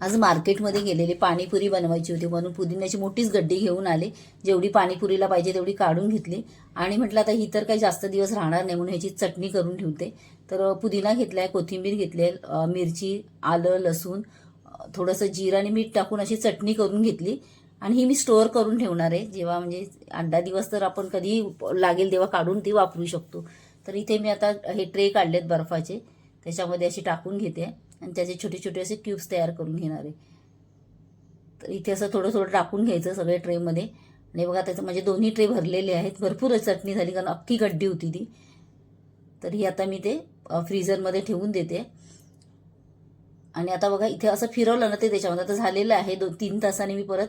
आज मार्केटमध्ये गेलेले पाणीपुरी बनवायची होती. म्हणून पुदिन्याची मोठीच गड्डी घेऊन आले. जेवढी पाणीपुरीला पाहिजे तेवढी काढून घेतली. आणि म्हटलं आता ही तर काही जास्त दिवस राहणार नाही म्हणून ह्याची चटणी करून ठेवते. तर पुदिना घेतलाय कोथिंबीर घेतली आहे, मिरची आलं लसूण थोडंसं जीर आणि मीठ टाकून अशी चटणी करून घेतली. आणि ही मी स्टोअर करून ठेवणार आहे. जेव्हा म्हणजे अंडा दिवस तर आपण कधीही लागेल तेव्हा काढून ती वापरू शकतो. तर इथे मी आता हे ट्रे काढलेत बर्फाचे. त्याच्यामध्ये अशी टाकून घेते. आणि त्याचे छोटे छोटे असे क्यूब्स तयार करून घेणार आहे. तर इथे असं थोडं थोडं टाकून घ्यायचं सगळे ट्रेमध्ये आणि बघा त्याचं म्हणजे दोन्ही ट्रे भरलेले आहेत. भरपूर चटणी झाली कारण अख्खी गड्डी होती ती. तर ही आता मी ते फ्रीझरमध्ये ठेवून देते. आणि आता बघा इथे असं फिरवलं ना ते त्याच्यामध्ये. आता झालेलं आहे दोन तीन तासाने मी परत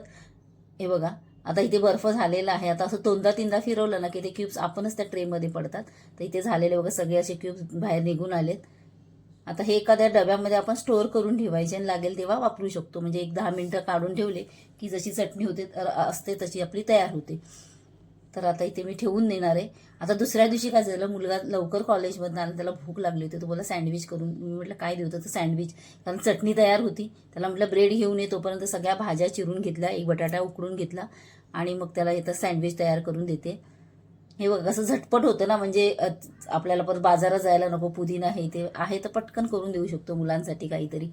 हे बघा. आता इथे बर्फ झालेला आहे. आता असं दोनदा तीनदा फिरवलं ना की ते क्यूब्स आपणच त्या ट्रेमध्ये पडतात. तर इथे झालेले बघा सगळे असे क्यूब्स बाहेर निघून आलेत. आता हे एखाद्या डब्यामध्ये आपण स्टोअर करून ठेवायचे आणि लागेल तेव्हा वापरू शकतो. म्हणजे एक दहा मिनटं काढून ठेवले की जशी चटणी होते तर असते तशी आपली तयार होते. तर आता इथे मी ठेवून देणार आहे. आता दुसऱ्या दिवशी काय झालं मुलगा लवकर कॉलेजमधून आला त्याला भूक लागली होती. तो बोला सँडविच करून. मी म्हटलं काय देऊ तर सँडविच कारण चटणी तयार होती. त्याला म्हटलं ब्रेड घेऊन ये. तोपर्यंत सगळ्या भाज्या चिरून घेतल्या एक बटाटा उकडून घेतला आणि मग त्याला इथं सँडविच तयार करून देते. हे बघ कसं झटपट होतं ना म्हणजे आपल्याला परत बाजारात जायला नको पुदिना हे ते आहे तर पटकन करून देऊ शकतो मुलांसाठी काहीतरी.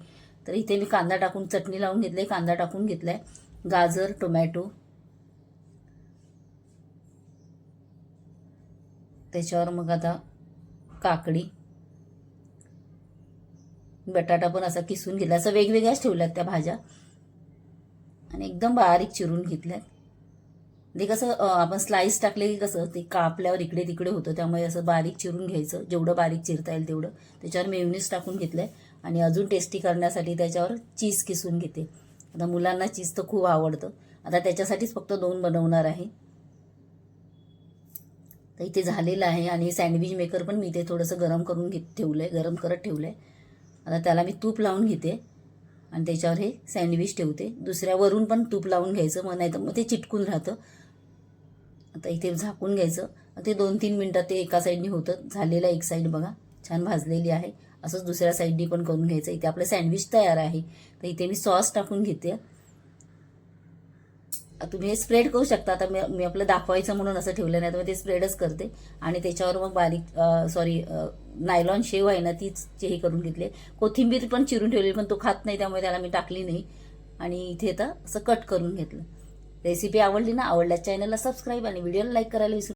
तर इथे मी कांदा टाकून चटणी लावून घेतले कांदा टाकून घेतलाय. गाजर टोमॅटो. त्याच्यावर मग आता काकडी. बटाटा पण असा किसून घेतला असं वेगवेगळ्याच ठेवल्यात त्या भाज्या. आणि एकदम बारीक चिरून घेतल्यात. ते कसं आपण स्लाईस टाकले की कसं ते कापल्यावर इकडे तिकडे होतं. त्यामुळे असं बारीक चिरून घ्यायचं. जेवढं बारीक चिरता येईल तेवढं. त्याच्यावर मेवनीस टाकून घेतलं आहे आणि अजून टेस्टी करण्यासाठी त्याच्यावर चीज किसून घेते. आता मुलांना चीज तर खूप आवडतं. आता त्याच्यासाठीच फक्त दोन बनवणार आहे. तर इथे झालेलं आहे आणि सँडविच मेकर पण मी ते थोडंसं गरम करून घेत आहे गरम करत ठेवलं आहे आता त्याला मी तूप लावून घेते. आणि त्याच्यावर हे सँडविच ठेवते. दुसऱ्यावरून पण तूप लावून घ्यायचं. मग नाही तर मग ते चिटकून राहतं. आता इथे झाकून घ्यायचं. ते दोन तीन मिनटात ते एका साईडने होतं. झालेलं एक साईड बघा. छान भाजलेली आहे. असंच दुसऱ्या साईडनी पण करून घ्यायचं. इथे आपलं सँडविच तयार आहे. तर इथे मी सॉस टाकून घेते. तुम्ही हे स्प्रेड करू शकता. आता मी मी आपलं दाखवायचं म्हणून असं ठेवलं नाही. तर मग ते स्प्रेडच करते. आणि त्याच्यावर मग बारीक सॉरी नायलॉन शेव आहे ना तीच हे करून घेतले. कोथिंबीर पण चिरून ठेवली पण तो खात नाही त्यामुळे त्याला मी टाकली नाही. आणि इथे तर असं कट करून घेतलं. रेसिपी आवडली ना आवडल्या चॅनलला सबस्क्राईब आणि व्हिडिओला लाईक करायला विसरू